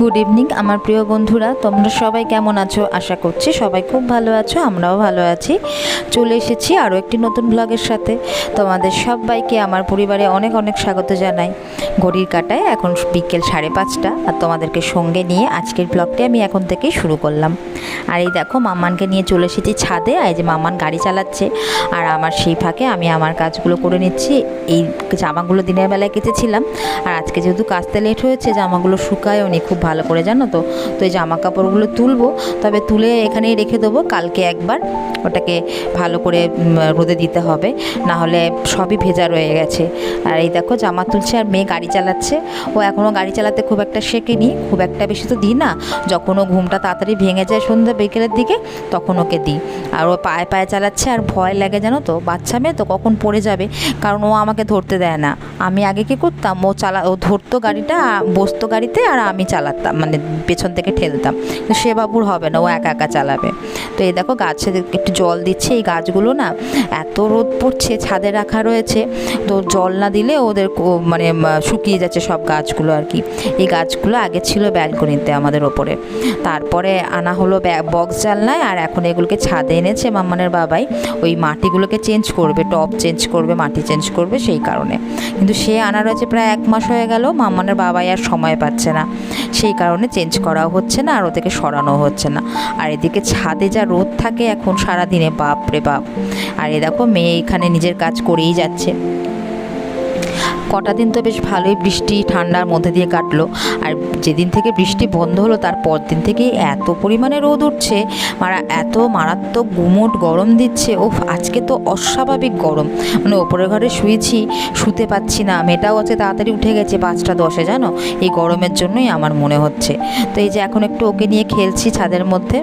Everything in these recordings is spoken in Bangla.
গুড ইভিনিং আমার প্রিয় বন্ধুরা, তোমরা সবাই কেমন আছো? আশা করছি সবাই খুব ভালো আছো, আমরাও ভালো আছি। চলে এসেছি আরও একটি নতুন ব্লগের সাথে। তোমাদের সবাইকে আমার পরিবারে অনেক অনেক স্বাগত জানাই। ঘড়ির কাটায়, এখন বিকেল সাড়ে পাঁচটা, আর তোমাদেরকে সঙ্গে নিয়ে আজকের ব্লগটি আমি এখন থেকেই শুরু করলাম। আর এই দেখো মাম্মানকে নিয়ে চলে এসেছি ছাদে, আর যে মাম্মান গাড়ি চালাচ্ছে, আর আমার সেই ফাঁকে আমি আমার কাজগুলো করে নিচ্ছি। এই জামাগুলো দিনের বেলায় কেচেছিলাম, আর আজকে যেহেতু কাচতে লেট হয়েছে, জামাগুলো শুকায়ও নি খুব ভালো করে জানো তো? তো এই জামা কাপড়গুলো তুলবো, তবে তুলে এখানেই রেখে দেবো। কালকে একবার ওটাকে ভালো করে রোদে দিতে হবে না হলে সবই ভেজা রয়ে গেছে। আর এই দেখো জামা তুলছে আর মেয়ে গাড়ি চালাচ্ছে। ও এখনও গাড়ি চালাতে খুব একটা শেখেনি, খুব একটা বেশি তো দিই না। যখন ও ঘুমটা তাড়াতাড়ি ভেঙে যায় সন্ধ্যা বিকেলের দিকে, তখন ওকে দিই। আর ও পায়ে পায়ে চালাচ্ছে আর ভয় লাগে জানো তো? বাচ্চা মেয়ে তো কখন পড়ে যাবে? কারণ ও আমাকে ধরতে দেয় না। আমি আগে কি করতাম? ও চালা, ও ধরতো গাড়িটা, বসতো গাড়িতে আর আমি চালাতাম। মানে পেছন থেকে ঠেলতাম। কিন্তু সে বাবুর হবে না ও একা একা চালাবে। তো এই দেখো গাছে একটু জল দিচ্ছে, এই গাছগুলো না এত রোদ পড়ছে, ছাদে রাখা রয়েছে। তো জল না দিলে ওদের মানে শুকিয়ে যাচ্ছে সব গাছগুলো আর কি। এই গাছগুলো আগে ছিল ব্যালকনিতে আমাদের ওপরে। তারপরে আনা হলো বক্স জালনায় আর এখন এগুলোকে ছাদে এনেছে মাম্মানের বাবাই। ওই মাটিগুলোকে চেঞ্জ করবে টপ চেঞ্জ করবে, মাটি চেঞ্জ করবে সেই কারণে। কিন্তু সে আনা রয়েছে প্রায় এক মাস হয়ে গেল, মাম্মানের বাবাই আর সময় পাচ্ছে না। সেই কারণে চেঞ্জ করাও হচ্ছে না আর ওদেরকে সরানো হচ্ছে না। আর এদিকে ছাদে যা রোদ থাকে এখন সারা দিনে বাপ রে বাপ। আর এ দেখো, মেয়ে এখানে নিজের কাজ করেই যাচ্ছে। কটা দিন তো বেশ ভালোই বৃষ্টি, ঠান্ডার মধ্যে দিয়ে কাটলো। আর যেদিন থেকে বৃষ্টি বন্ধ হলো, তার পর দিন থেকেই এত পরিমাণে রোদ উঠছে। মারা, এত মারাত্মক গুমোট গরম দিচ্ছে। ও আজকে তো অস্বাভাবিক গরম। মানে ওপরের ঘরে শুয়েছি, শুতে পাচ্ছি না। মেয়েটাও আছে তাড়াতাড়ি উঠে গেছে পাঁচটা দশে, জানো? এই গরমের জন্যই আমার মনে হচ্ছে। তো এই যে এখন একটু ওকে নিয়ে খেলছি ছাদের মধ্যে।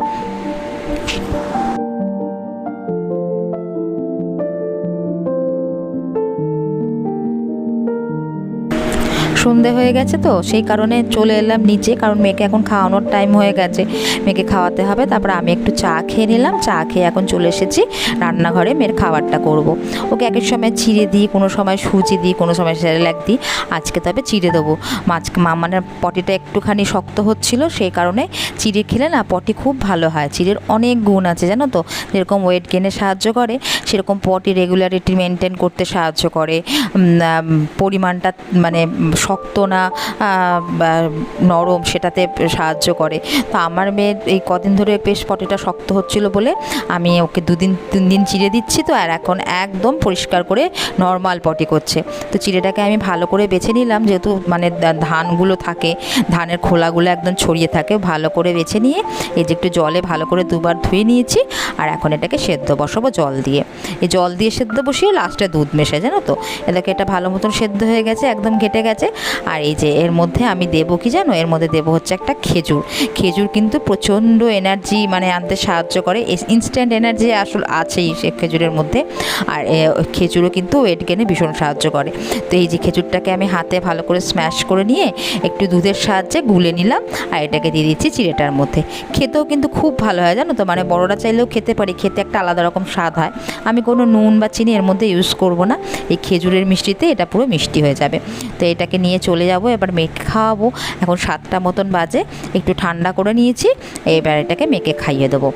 সন্ধে হয়ে গেছে তো, সেই কারণে চলে এলাম নিচে, কারণ মেয়েকে এখন খাওয়ানোর টাইম হয়ে গেছে। মেয়েকে খাওয়াতে হবে, তারপর আমি একটু চা খেয়ে নিলাম, চা খেয়ে এখন চলে এসেছি রান্নাঘরে, মেয়ের খাবারটা করব। ওকে একের সময় চিড়ে দিই, কোনো সময় সুজি দিই, কোনো সময় স্যারেলাক দিই, আজকে তবে চিড়ে দেবো। মাছ মামানের পটিটা একটুখানি শক্ত হচ্ছিল, সেই কারণে চিড়ে খেলে না পটি খুব ভালো হয়। চিড়ের অনেক গুণ আছে, জানো তো? যেরকম ওয়েট গেনে সাহায্য করে, সেরকম পটি রেগুলারিটি মেনটেন করতে সাহায্য করে। পরিমাণটা মানে শক্ত না নরম সেটাতে সাহায্য করে। তো আমার মেয়ের এই কদিন ধরে বেশ পটিটা শক্ত হচ্ছিল বলে আমি ওকে দুদিন, তিন দিন চিড়ে দিচ্ছি তো, আর এখন একদম পরিষ্কার করে নর্মাল পটি করছে। তো চিড়েটাকে আমি ভালো করে বেছে নিলাম, যেহেতু মানে ধানগুলো থাকে, ধানের খোলাগুলো একদম ছড়িয়ে থাকে, ভালো করে বেছে নিয়ে এই যে একটু জলে ভালো করে দুবার ধুয়ে নিয়েছি, আর এখন এটাকে সেদ্ধ বসাবো জল দিয়ে। এই জল দিয়ে সেদ্ধ বসিয়ে লাস্টে দুধ মেশে জানো তো? এটাকে এটা ভালো মতন সেদ্ধ হয়ে গেছে, একদম ঘেটে গেছে আর এই যে এর মধ্যে আমি দেবো কি জানো? এর মধ্যে দেবো হচ্ছে একটা খেজুর। খেজুর কিন্তু প্রচণ্ড এনার্জি মানে আনতে সাহায্য করে। ইনস্ট্যান্ট এনার্জি আসল আছেই সে খেজুরের মধ্যে। আর খেজুরও কিন্তু ওয়েট গেনে ভীষণ সাহায্য করে। তো এই যে খেজুরটাকে আমি হাতে ভালো করে স্ম্যাশ করে নিয়ে একটু দুধের সাহায্যে গুলে নিলাম। আর এটাকে দিয়ে দিচ্ছি চিড়েটার মধ্যে। খেতেও কিন্তু খুব ভালো হয় জানো তো? মানে বড়রা চাইলেও খেতে পারি। খেতে একটা আলাদা রকম স্বাদ হয়। আমি কোনো নুন বা চিনি এর মধ্যে ইউজ করব না। এই খেজুরের মিষ্টিতে এটা পুরো মিষ্টি হয়ে যাবে। তো এটাকে নিয়ে চলে যাব, এবার মেখে খাওয়াবো। এখন সাতটা মতন বাজে, একটু ঠান্ডা করে নিয়েছি, এবার এটাকে মেখে খাইয়ে দেবো।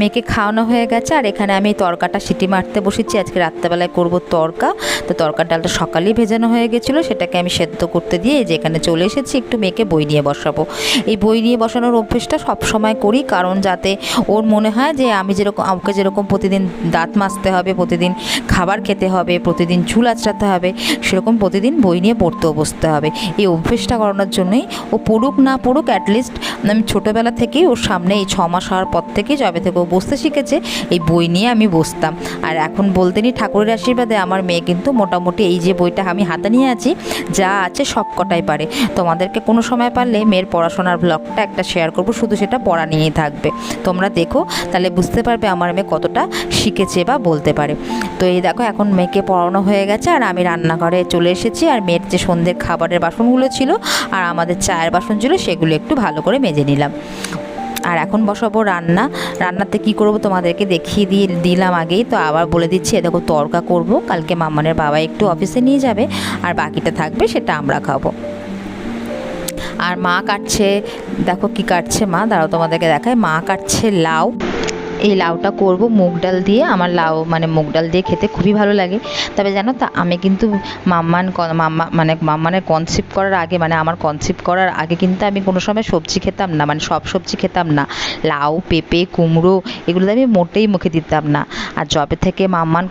মেয়েকে খাওয়ানো হয়ে গেছে, আর এখানে আমি তরকাটা সিটি মারতে বসেছি। আজকে রাত্রেবেলায় করব তরকা। তো তরকার ডালটা সকালেই ভেজানো হয়ে গেছিল, সেটাকে আমি সেদ্ধ করতে দিয়ে যে এখানে চলে এসেছি, একটু মেয়েকে বই নিয়ে বসাবো। এই বই নিয়ে বসানোর অভ্যেসটা সব সময় করি, কারণ যাতে ওর মনে হয় যে আমি যেরকম, আমাকে যেরকম প্রতিদিন দাঁত মাজতে হবে, প্রতিদিন খাবার খেতে হবে, প্রতিদিন চুল আঁচড়াতে হবে, সেরকম প্রতিদিন বই নিয়ে পড়তেও বসতে হবে। এই অভ্যেসটা করানোর জন্যই ও পড়ুক না পড়ুক অ্যাটলিস্ট আমি ছোটোবেলা থেকেই ওর সামনে এই ছ মাস হওয়ার পর থেকেই, যবে থেকে ও বসতে শিখেছে, এই বই নিয়ে আমি বসতাম। আর এখন বলতে নি ঠাকুরের আশীর্বাদে আমার মেয়ে কিন্তু মোটামুটি এই যে বইটা আমি হাতে নিয়ে আছি, যা আছে সব কটাই পারে। তোমাদেরকে কোনো সময় পারলে মেয়ের পড়াশোনার ব্লগটা একটা শেয়ার করব, শুধু সেটা পড়া নিয়েই থাকবে। তোমরা দেখো, তাহলে বুঝতে পারবে আমার মেয়ে কতটা শিখেছে বা বলতে পারে। তো এই দেখো, এখন মেয়েকে পড়ানো হয়ে গেছে, আর আমি রান্নাঘরে চলে এসেছি, আর মেয়ের যে সন্ধ্যের খাবারের বাসনগুলো ছিল, আর আমাদের চায়ের বাসন ছিল, সেগুলো একটু ভালো করে মেজে নিলাম। আর এখন বসাবো রান্না। রান্নাতে কি করব তোমাদেরকে দেখিয়ে দিয়ে দিলাম আগেই, তো আবার বলে দিচ্ছি, এ দেখো তরকা করব, কালকে মামানের বাবা একটু অফিসে নিয়ে যাবে, আর বাকিটা থাকবে সেটা আমরা খাব। আর মা কাটছে, দেখো কি কাটছে মা, দাঁড়াও তোমাদেরকে দেখায় মা কাটছে লাউ। এই লাউটা করব, মুগ ডাল দিয়ে, আমার লাউ মানে মুগ ডাল দিয়ে খেতে খুবই ভালো লাগে। তবে জানো তো, আমি কিন্তু মাম্মান মাম্মা মানে মাম্মানের কনসেপ্ট করার আগে মানে আমার কনসেপ্ট করার আগে কিন্তু আমি কোনো সময় সবজি খেতাম না মানে সব সবজি খেতাম না। লাউ, পেঁপে, কুমড়ো, এগুলো আমি মোটেই মুখে দিতাম না। আর যবে থেকে মাম্মান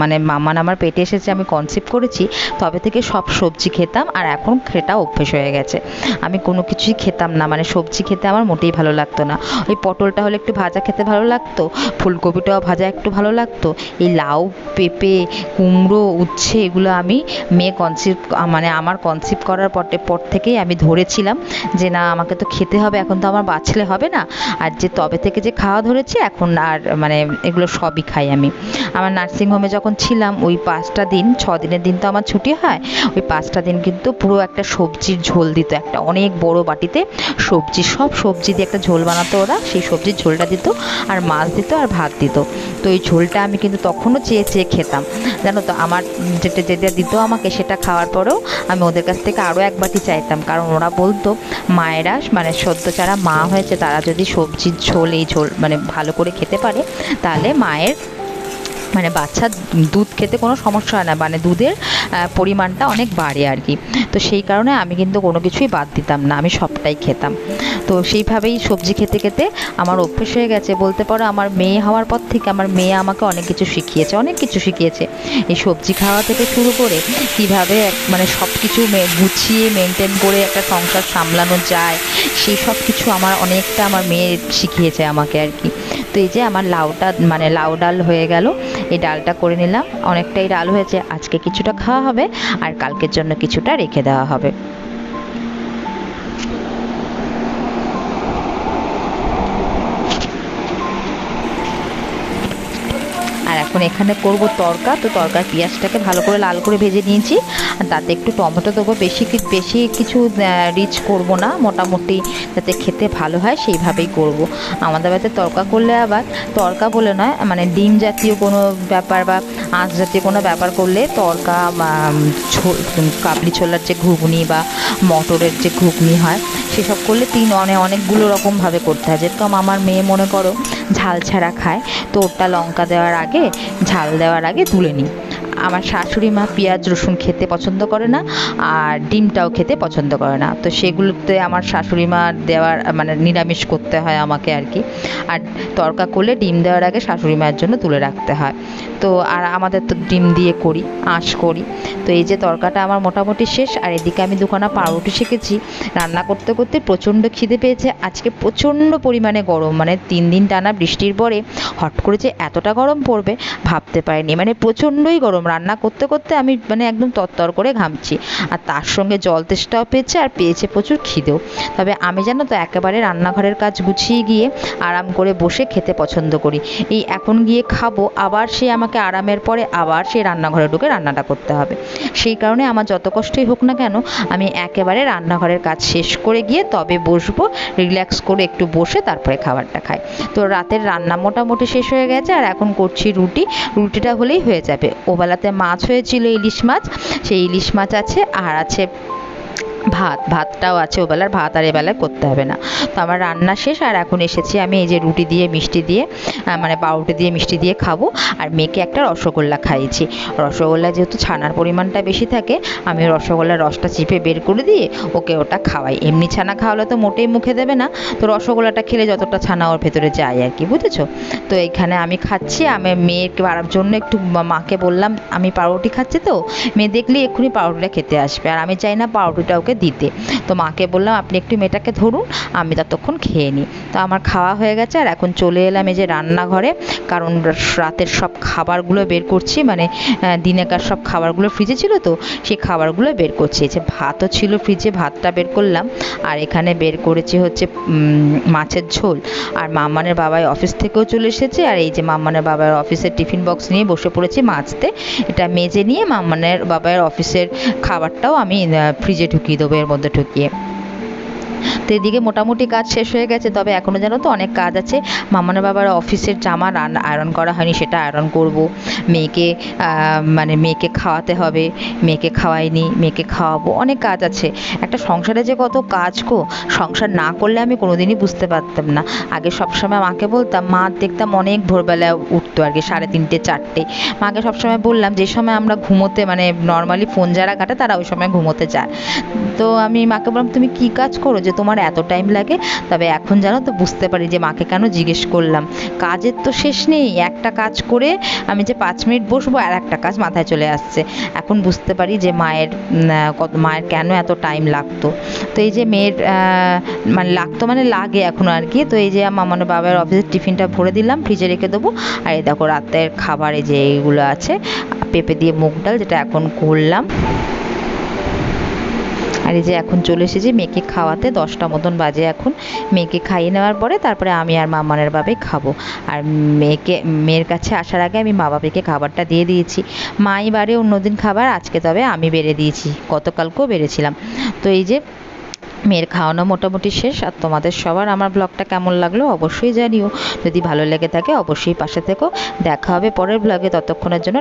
মানে মাম্মান আমার পেটে এসেছে, আমি কনসেপ্ট করেছি, তবে থেকে সব সবজি খেতাম, আর এখন খেটা অভ্যেস হয়ে গেছে। আমি কোনো কিছুই খেতাম না মানে সবজি খেতে আমার মোটেই ভালো লাগতো না। ওই পটলটা হলে একটু ভাজা খেতে ভালো লাগতো ফুলকপিটাও ভাজা একটু ভালো লাগতো। এই লাউ, পেঁপে, কুমড়ো, উচ্ছে এগুলো আমি মেয়ে কনসেপ্ট মানে আমার কনসেপ্ট করার পরে পর থেকেই আমি ধরেছিলাম যে না, আমাকে তো খেতে হবে, এখন তো আমার বাঁচলে হবে না। আর যে তবে থেকে যে খাওয়া ধরেছে, এখন আর মানে এগুলো সবই খাই আমি। আমার নার্সিংহোমে যখন ছিলাম, ওই পাঁচটা দিন, ছ দিনের দিন তো আমার ছুটি হয়, ওই পাঁচটা দিন কিন্তু পুরো একটা সবজির ঝোল দিত। একটা অনেক বড় বাটিতে সবজি, সব সবজি দিয়ে একটা ঝোল বানাতো ওরা, সেই সবজির ঝোলটা দিত। আর মাছ দিত আর ভাত দিত। তো এই ঝোলটা আমি কিন্তু তখনও চেয়ে চেয়ে খেতাম। জানো তো, আমার যেটা যেটা দিত আমাকে সেটা খাওয়ার পরেও আমি ওদের কাছ থেকে আরও এক বাটি চাইতাম। কারণ ওরা বলতো, মায়েরা মানে সদ্য যারা মা হয়েছে, তারা যদি সবজির ঝোল, এই ঝোল মানে ভালো করে খেতে পারে, তাহলে মায়ের মানে বাচ্চা দুধ খেতে কোনো সমস্যা হয় না মানে দুধের পরিমাণটা অনেক বাড়ে আর কি। তো সেই কারণে আমি কিন্তু কোনো কিছুই বাদ দিতাম না, আমি সবটাই খেতাম। তো সেইভাবেই সবজি খেতে খেতে আমার অভ্যেস হয়ে গেছে। বলতে পারো আমার মেয়ে হওয়ার পর থেকে আমার মেয়ে আমাকে অনেক কিছু শিখিয়েছে, অনেক কিছু শিখিয়েছে। এই সবজি খাওয়া থেকে শুরু করে কীভাবে এক- মানে সব কিছু গুছিয়ে মেনটেন করে একটা সংসার সামলানো যায়, সেই সব কিছু আমার অনেকটা আমার মেয়ে শিখিয়েছে আমাকে আর কি। তো এই যে আমার লাউটা মানে লাউ ডাল হয়ে গেল, এই ডালটা করে নিলাম। অনেকটাই ডাল হয়েছে, আজকে কিছুটা খাওয়া হবে, আর কালকের জন্য কিছুটা রেখে দেওয়া হবে। এখন এখানে করব তরকা। তো তরকার পেঁয়াজটাকে ভালো করে লাল করে ভেজে নিয়েছি। আর তাতে একটু টমেটো দেবো। বেশি বেশি কিছু রিচ করব না। মোটামুটি যাতে খেতে ভালো হয়, সেইভাবেই করব। আমাদের বাড়িতে তরকা করলে আবার তরকা বলে নয় মানে ডিম জাতীয় কোনো ব্যাপার বা আঁশ জাতীয় কোনো ব্যাপার করলে তরকা কাবলি ছোলার যে ঘুগনি বা মটরের যে ঘুগনি হয় সেসব করলে তিন অনেক অনেকগুলো রকমভাবে করতে হয়। যেরকম আমার মেয়ে মনে করো ঝাল ছাড়া খায়, তো ওরটা লঙ্কা দেওয়ার আগে, ঝাল দেওয়ার আগে তুলে নিই। আমার শাশুড়ি মা পেঁয়াজ, রসুন খেতে পছন্দ করে না আর ডিমটাও খেতে পছন্দ করে না। তো সেগুলোতে আমার শাশুড়ি মা দেওয়ার মানে নিরামিষ করতে হয় আমাকে আর কি। আর তরকা করলে ডিম দেওয়ার আগে শাশুড়ি মায়ের জন্য তুলে রাখতে হয়। তো আর আমাদের তো ডিম দিয়ে করি, আঁশ করি। তো এই যে তরকাটা আমার মোটামুটি শেষ আর এদিকে আমি দুখানা পাউরুটি শিখেছি রান্না করতে করতে প্রচণ্ড খিদে পেয়েছে। আজকে প্রচণ্ড পরিমাণে গরম মানে তিন দিন টানা বৃষ্টির পরে হট করে যে এতটা গরম পড়বে ভাবতে পারিনি। মানে প্রচণ্ডই গরম রান্না করতে করতে আমি মানে একদম তরতর করে ঘামছি। আর তার সঙ্গে জল তেষ্টাও পেয়েছে আর পেয়েছে প্রচুর খিদেও। তবে আমি জানো তো একেবারে রান্নাঘরের কাজ গুছিয়ে গিয়ে আরাম করে বসে খেতে পছন্দ করি। এই এখন গিয়ে খাব, আবার সে আমাকে আরামের পরে আবার সেই রান্নাঘরে ঢুকে রান্নাটা করতে হবে। সেই কারণে আমার যত কষ্টই হোক না কেন, আমি একেবারে রান্নাঘরের কাজ শেষ করে গিয়ে তবে বসবো, রিল্যাক্স করে একটু বসে তারপরে খাবারটা খাই। তো রাতের রান্না মোটামুটি শেষ হয়ে গেছে, আর এখন করছি রুটি। রুটিটা হলেই হয়ে যাবে। ওবেলাতে মাছ হয়েছিল ইলিশ মাছ সেই ইলিশ মাছ আছে আর আছে ভাত, ভাতটাও আছে ওবেলার, ভাত আর এবেলায় করতে হবে না। তো আমার রান্না শেষ, আর এখন এসেছি আমি এই যে রুটি দিয়ে, মিষ্টি দিয়ে মানে পাউরুটি দিয়ে, মিষ্টি দিয়ে খাব। আর মেয়েকে একটা রসগোল্লা খাইয়েছি। রসগোল্লা যেহেতু ছানার পরিমাণটা বেশি থাকে, আমি রসগোল্লার রসটা চিপে বের করে দিয়ে ওকে ওটা খাওয়াই। এমনি ছানা খাওয়ালে তো মোটেই মুখে দেবে না। তো রসগোল্লাটা খেলে যতটা ছানা ওর ভেতরে যায় আর কি, বুঝেছ? তো এখানে আমি খাচ্ছি, আমি মেয়েকে পারার জন্য একটু মাকে বললাম, আমি পাউরুটি খাচ্ছি তো? মেয়ে দেখলেই এক্ষুনি পাউরুটিটা খেতে আসবে। আর আমি চাই না পাউরুটিটা ওকে দিতে। তো মাকে বললাম, আপনি একটু মেয়েটাকে ধরুন, আমি ততক্ষণ খেয়ে নিই। তো আমার খাওয়া হয়ে গেছে আর এখন চলে এলাম এই যে রান্নাঘরে, কারণ রাতের সব খাবারগুলো বের করছি মানে দিনেকার সব খাবারগুলো ফ্রিজে ছিল তো, সেই খাবারগুলো বের করছি। যে ভাতও ছিল ফ্রিজে ভাতটা বের করলাম, আর এখানে বের করেছি হচ্ছে মাছের ঝোল। আর মাম্মানের বাবাই অফিস থেকেও চলে এসেছে, আর এই যে মাম্মানের বাবার অফিসের টিফিন বক্স নিয়ে বসে পড়েছি মাছতে এটা মেজে নিয়ে মাম্মানের বাবার অফিসের খাবারটাও আমি ফ্রিজে ঢুকিয়ে দেবো। এর মধ্যে ঢুকিয়ে। তো এদিকে মোটামুটি কাজ শেষ হয়ে গেছে, তবে এখনও জানো তো অনেক কাজ আছে। মামানের বাবার অফিসের জামা রান, আয়রন করা হয়নি, সেটা আয়রন করব। মেয়েকে মানে মেয়েকে খাওয়াতে হবে, মেয়েকে খাওয়াইনি, মেয়েকে খাওয়াবো, অনেক কাজ আছে। একটা সংসারে যে কত কাজ গো, সংসার না করলে আমি কোনোদিনই বুঝতে পারতাম না। আগে সবসময় মাকে বলতাম, মা, দেখতাম অনেক ভোরবেলা উঠতো আর কি, সাড়ে তিনটে, চারটে। মাকে সবসময় বললাম, যে সময় আমরা ঘুমোতে মানে নর্মালি ফোন যারা ঘাটে, তারা ওই সময় ঘুমোতে যায়। তো আমি মাকে বললাম, তুমি কি কাজ করো? যে তোমার এত টাইম লাগে? তবে এখন জানো তো, বুঝতে পারি যে মাকে কেন জিজ্ঞেস করলাম। কাজের তো শেষ নেই, একটা কাজ করে আমি যে পাঁচ মিনিট বসবো, আর একটা কাজ মাথায় চলে আসছে। এখন বুঝতে পারি যে মায়ের কত, মায়ের কেন এত টাইম লাগতো। তো এই যে মেয়ের মানে লাগতো মানে লাগে এখন আর কি। তো এই যে আমার বাবার অফিসের টিফিনটা ভরে দিলাম ফ্রিজে রেখে দেবো, আর দেখো রাতের খাবারে যে এইগুলো আছে, পেঁপে দিয়ে মুগ ডাল যেটা এখন করলাম। আর এই যে এখন চলে এসেছি মেয়েকে খাওয়াতে, দশটা মতন বাজে এখন। মেয়েকে খাইয়ে নেওয়ার পরে তারপরে আমি আর মামানের বাবাই খাব। আর মেয়েকে, মেয়ের কাছে আসার আগে আমি মা বাবাকে খাবারটা দিয়ে দিয়েছি। মাই বারে অন্যদিন খাবার, আজকে তবে আমি বেড়ে দিয়েছি। গতকালকেও বেড়েছিলাম। তো এই যে মেয়ের খাওয়ানো মোটামুটি শেষ, আর তোমাদের সবার আমার ব্লগটা কেমন লাগল অবশ্যই জানিও। যদি ভালো লেগে থাকে অবশ্যই পাশে থেকো। দেখা হবে পরের ব্লগে ততক্ষণের জন্য